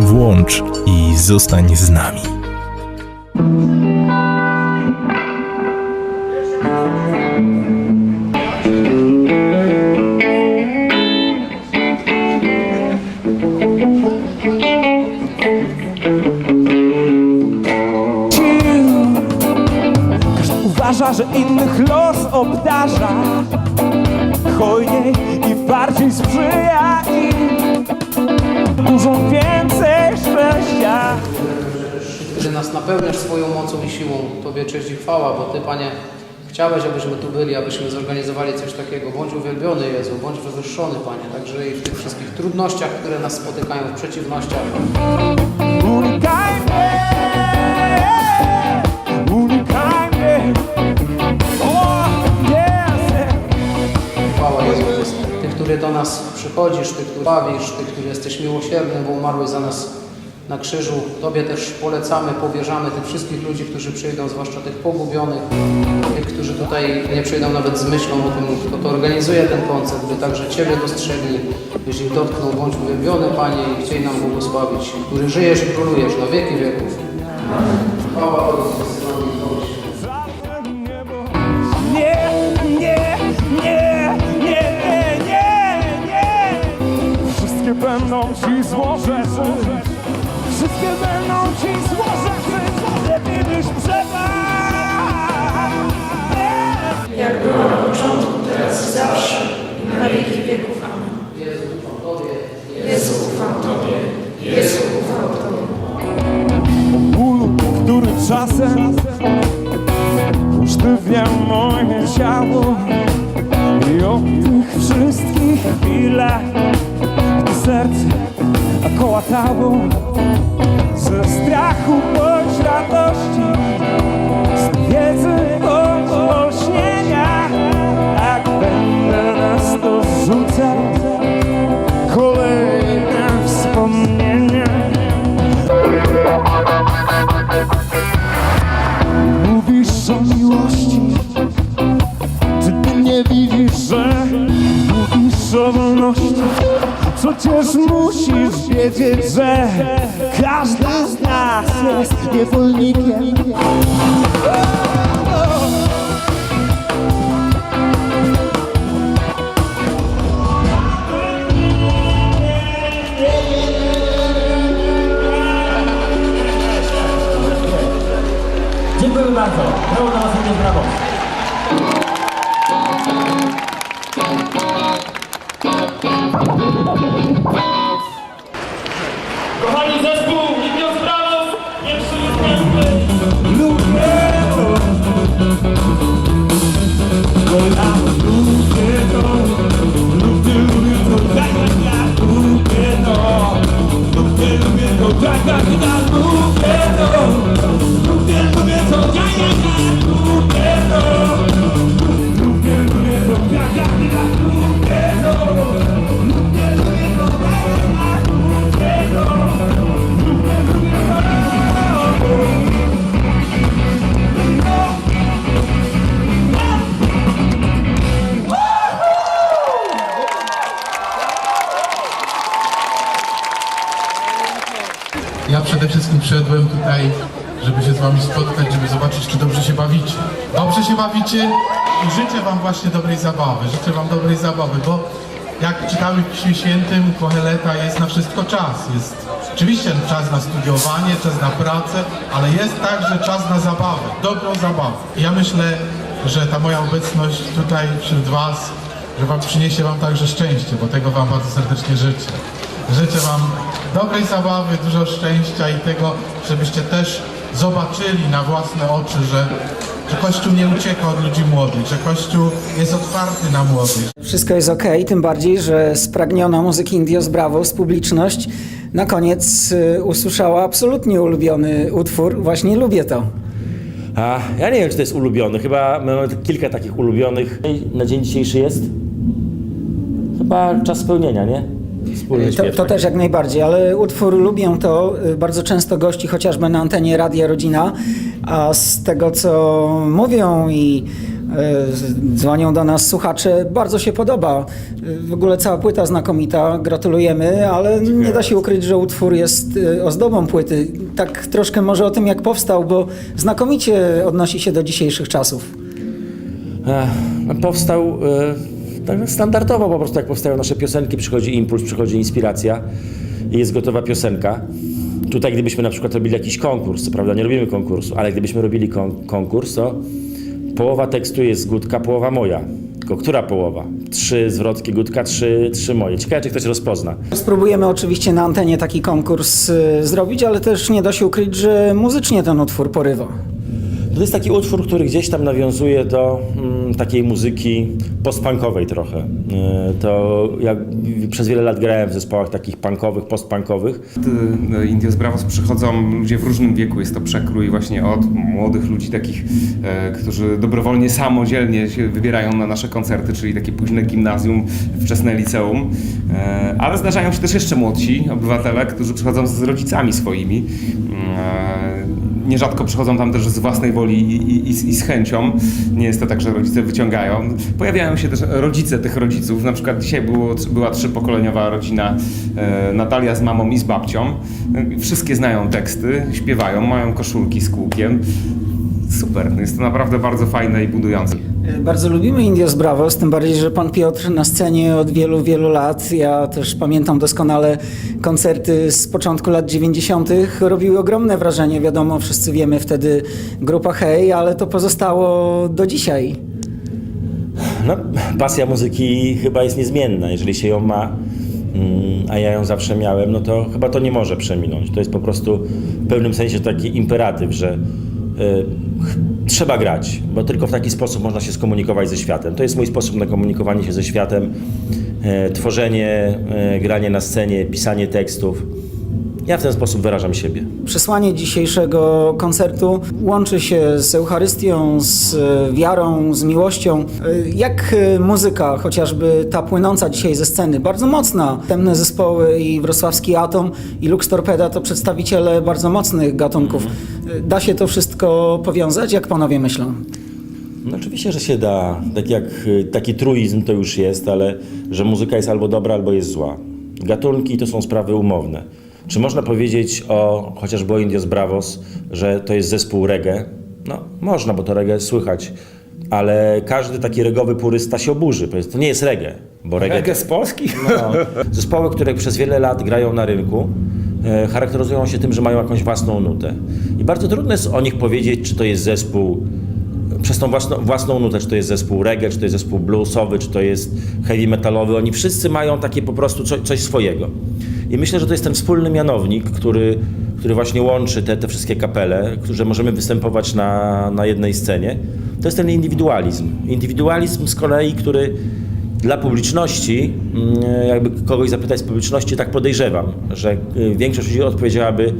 Włącz i zostań z nami. Uważa, że innych los obdarza Hojniej i bardziej sprzyja im Dużo więcej szczęścia że nas napełniasz swoją mocą i siłą. Tobie cześć i chwała, bo Ty, Panie, chciałeś, abyśmy tu byli, abyśmy zorganizowali coś takiego. Bądź uwielbiony, Jezu, bądź wywyższony, Panie, także i w tych wszystkich trudnościach, które nas spotykają, w przeciwnościach. Unikaj do nas przychodzisz, Ty, który bawisz, Ty, który jesteś miłosierny, bo umarłeś za nas na krzyżu. Tobie też polecamy, powierzamy tych wszystkich ludzi, którzy przyjdą, zwłaszcza tych pogubionych, tych, którzy tutaj nie przyjdą nawet z myślą o tym, kto to organizuje ten koncert, by także Ciebie dostrzegli, byś ich dotknął, bądź uwielbiony Panie i chciej nam błogosławić, który żyjesz i królujesz na wieki wieków. Chwała Ojcu, Wszystkie będą ci złożeży Wszystkie będą ci złożeży Lepiej byś przepadł Ja przede wszystkim przyszedłem tutaj, żeby się z wami spotkać, żeby zobaczyć, czy dobrze się bawicie. Dobrze się bawicie i życzę wam właśnie dobrej zabawy. Życzę wam dobrej zabawy, bo jak czytamy w Piśmie Świętym, Koheleta jest na wszystko czas. Jest oczywiście czas na studiowanie, czas na pracę, ale jest także czas na zabawę, dobrą zabawę. I ja myślę, że ta moja obecność tutaj wśród was, że wam przyniesie wam także szczęście, bo tego wam bardzo serdecznie życzę. Życzę Wam dobrej zabawy, dużo szczęścia i tego, żebyście też zobaczyli na własne oczy, że, że Kościół nie ucieka od ludzi młodych, że Kościół jest otwarty na młodych, Wszystko jest ok, tym bardziej, że spragniona muzyki Indios Bravos publiczność na koniec y, usłyszała absolutnie ulubiony utwór. Właśnie lubię to. A, ja nie wiem, czy to jest ulubiony. Chyba mamy kilka takich ulubionych. Na dzień dzisiejszy jest? Chyba czas spełnienia, nie? Wspólny To, to też jak najbardziej, ale utwór lubię to y, bardzo często gości chociażby na antenie Radia Rodzina, a z tego co mówią i E, Dzwonią do nas słuchacze, bardzo się podoba. E, W ogóle cała płyta znakomita, gratulujemy, ale nie da się ukryć, że utwór jest e, ozdobą płyty. Tak troszkę może o tym, jak powstał, bo znakomicie odnosi się do dzisiejszych czasów. No powstał e, tak standardowo po prostu, jak powstają nasze piosenki, przychodzi impuls, przychodzi inspiracja i jest gotowa piosenka. Tutaj gdybyśmy na przykład robili jakiś konkurs, co prawda nie robimy konkursu, ale gdybyśmy robili kon- konkurs, to połowa tekstu jest Gutka, połowa moja. Tylko która połowa? Trzy zwrotki Gutka, trzy, trzy moje. Ciekawe, czy ktoś rozpozna. Spróbujemy oczywiście na antenie taki konkurs e, zrobić, ale też nie da się ukryć, że muzycznie ten utwór porywa. To jest taki utwór, który gdzieś tam nawiązuje do mm, takiej muzyki postpunkowej trochę. E, To jak przez wiele lat grałem w zespołach takich punkowych, postpunkowych. do Indios Bravos przychodzą ludzie w różnym wieku. Jest to przekrój właśnie od młodych ludzi, takich, e, którzy dobrowolnie, samodzielnie się wybierają na nasze koncerty, czyli takie późne gimnazjum, wczesne liceum. E, ale zdarzają się też jeszcze młodsi obywatele, którzy przychodzą z rodzicami swoimi. E, Nierzadko przychodzą tam też z własnej woli i, i, i, z- chęcią. Nie jest to tak, że rodzice wyciągają. Pojawiają się też rodzice tych rodziców. Na przykład dzisiaj było, była trzypokoleniowa rodzina e, Natalia z mamą i z babcią. Wszystkie znają teksty, śpiewają, mają koszulki z kółkiem. Super, jest to naprawdę bardzo fajne i budujące. E, Bardzo lubimy Indios Bravos, tym bardziej, że pan Piotr na scenie od wielu, wielu lat. Ja też pamiętam doskonale koncerty z początku lat 90. robiły ogromne wrażenie. Wiadomo, wszyscy wiemy wtedy grupa Hej, ale to pozostało do dzisiaj. No, pasja muzyki chyba jest niezmienna. Jeżeli się ją ma, mm, a ja ją zawsze miałem, no to chyba to nie może przeminąć. To jest po prostu w pewnym sensie taki imperatyw, że ch- trzeba grać, bo tylko w taki sposób można się skomunikować ze światem. To jest mój sposób na komunikowanie się ze światem. E, tworzenie, e, granie na scenie, pisanie tekstów. Ja w ten sposób wyrażam siebie. Przesłanie dzisiejszego koncertu łączy się z Eucharystią, z e, wiarą, z miłością. E, Jak e, muzyka, chociażby ta płynąca dzisiaj ze sceny, bardzo mocna. Temne zespoły i Wrocławski Atom i Lux Torpeda to przedstawiciele bardzo mocnych gatunków. Da się to wszystko powiązać? Jak panowie myślą? No oczywiście, że się da. Tak jak taki truizm to już jest, ale że muzyka jest albo dobra, albo jest zła. Gatunki to są sprawy umowne. Czy można powiedzieć o chociażby o Indios Bravos, że to jest zespół reggae? No, można, bo to reggae słychać. Ale każdy taki regowy purysta się oburzy. To nie jest reggae, bo reggae... Reggae z Polski? No, zespoły, które przez wiele lat grają na rynku, e, charakteryzują się tym, że mają jakąś własną nutę. I bardzo trudno jest o nich powiedzieć, czy to jest zespół przez tą własną, własną nutę, czy to jest zespół reggae, czy to jest zespół bluesowy, czy to jest heavy metalowy. Oni wszyscy mają takie po prostu coś, coś swojego. I myślę, że to jest ten wspólny mianownik, który, który właśnie łączy te, te wszystkie kapele, które możemy występować na, na jednej scenie. To jest ten indywidualizm. Indywidualizm z kolei, który dla publiczności, mm, jakby kogoś zapytać z publiczności, tak podejrzewam, że y, większość ludzi odpowiedziałaby,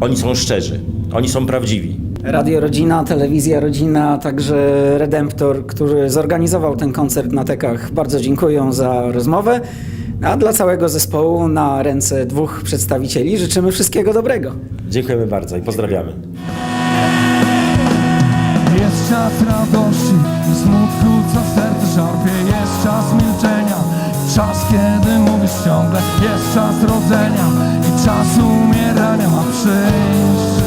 oni są szczerzy, oni są prawdziwi. Radio Rodzina, Telewizja Rodzina, także Redemptor, który zorganizował ten koncert na Tekach. Bardzo dziękuję za rozmowę. A dla całego zespołu na ręce dwóch przedstawicieli życzymy wszystkiego dobrego. Dziękujemy bardzo i pozdrawiamy. Jest czas radości smutku, co serce szarpie Jest czas milczenia, czas kiedy mówisz ciągle Jest czas rodzenia i czas umierania ma przyjść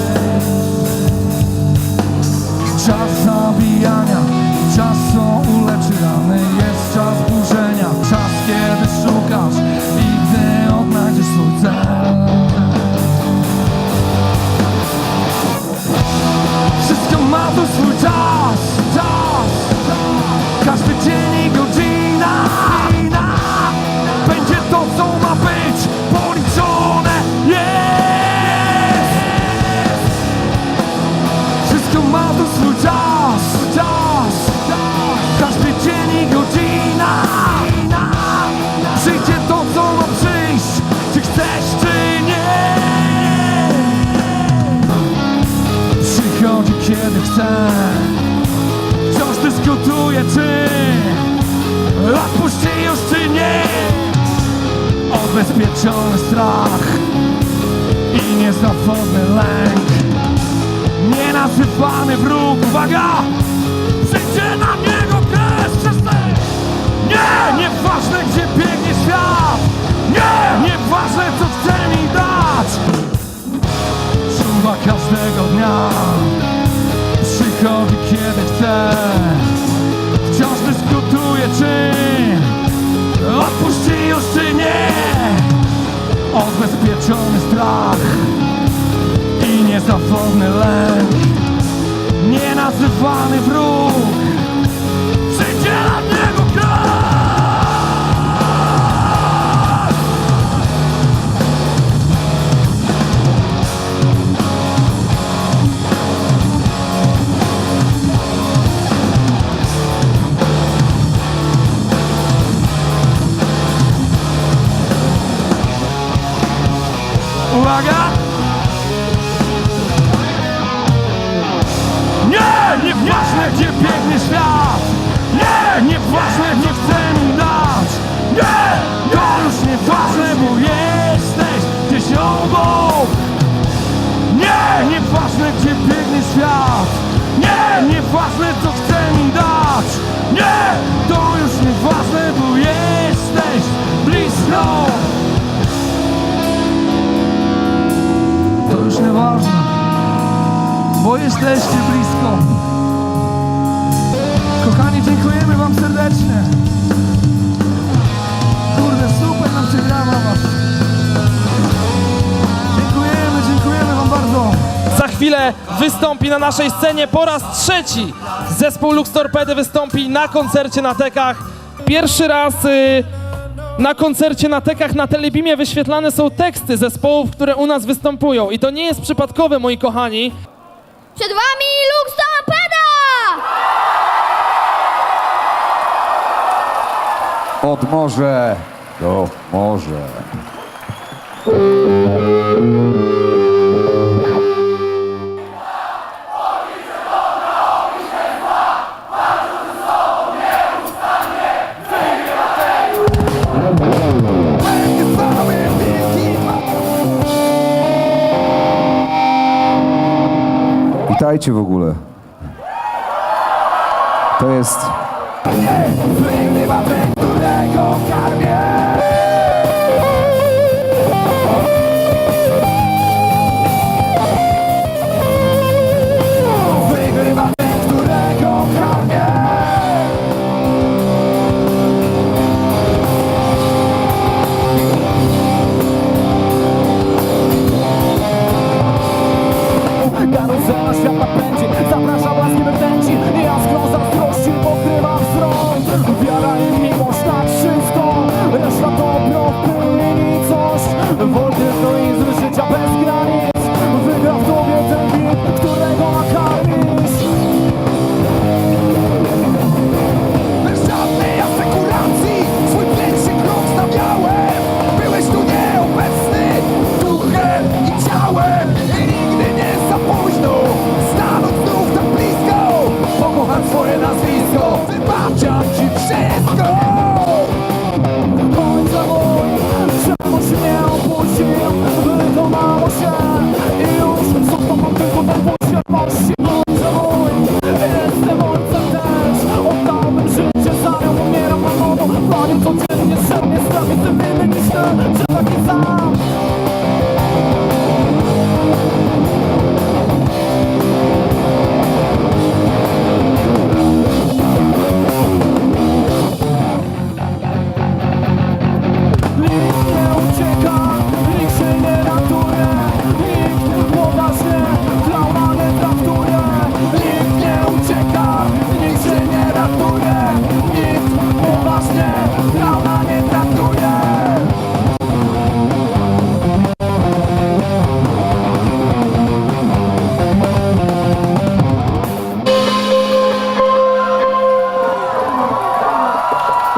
Czas zabijania czas co uleczy rany Jest czas burzenia, czas kiedy szukasz i gdy Nienazywany wróg Nienazywany wróg niego Uwaga! Świat Nie, nieważne co chce mi dać Nie, to już nieważne, bo jesteś blisko To już nieważne, bo jesteście blisko. Kochani, dziękujemy Wam serdecznie. Wystąpi na naszej scenie po raz trzeci. Zespół Lux Torpedy wystąpi na koncercie na Tekach. Pierwszy raz y, na koncercie na Tekach na Telebimie wyświetlane są teksty zespołów, które u nas występują. I to nie jest przypadkowe, moi kochani. Przed wami Lux Torpeda! Od morze do morze. Witajcie w ogóle. To jest Narodzona świata pędzi Zaprasza łaski we wnęci Jaskrą zazdrości pokrywa wzrok. Wiara i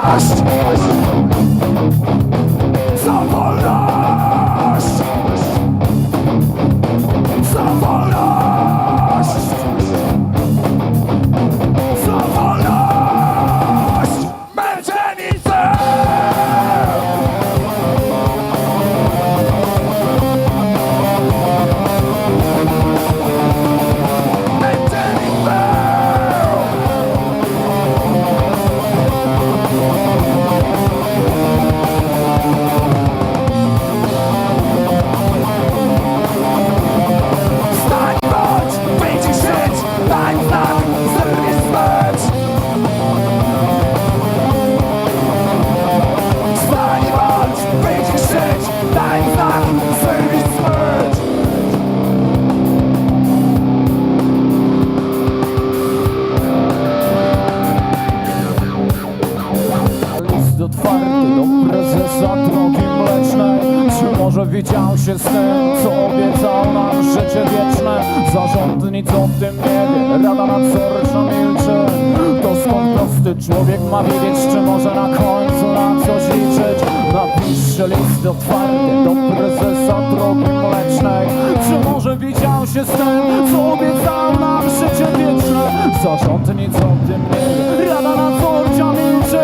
Lost. Miłość tym, co obiecał nam życie wieczne? Zarząd nic o tym nie wie, rada nadzorcza milczy. To skąd prosty człowiek ma wiedzieć, czy może na końcu na coś liczyć? Napiszcie list otwarty do prezesa drogi mlecznej. Czy może widział się z tym, co obiecał nam życie wieczne? Zarząd nic o tym nie wie, rada nadzorcza milczy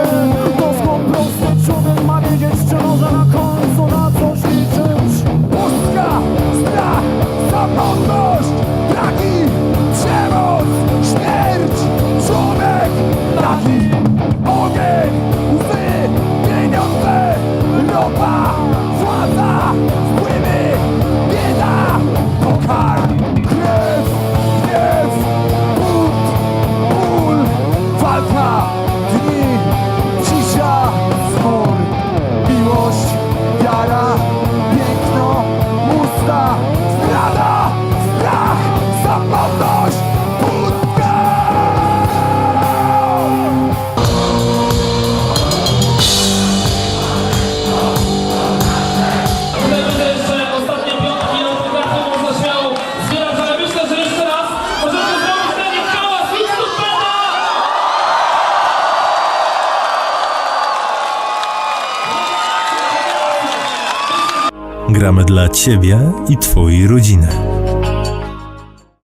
Ciebie i Twojej rodziny.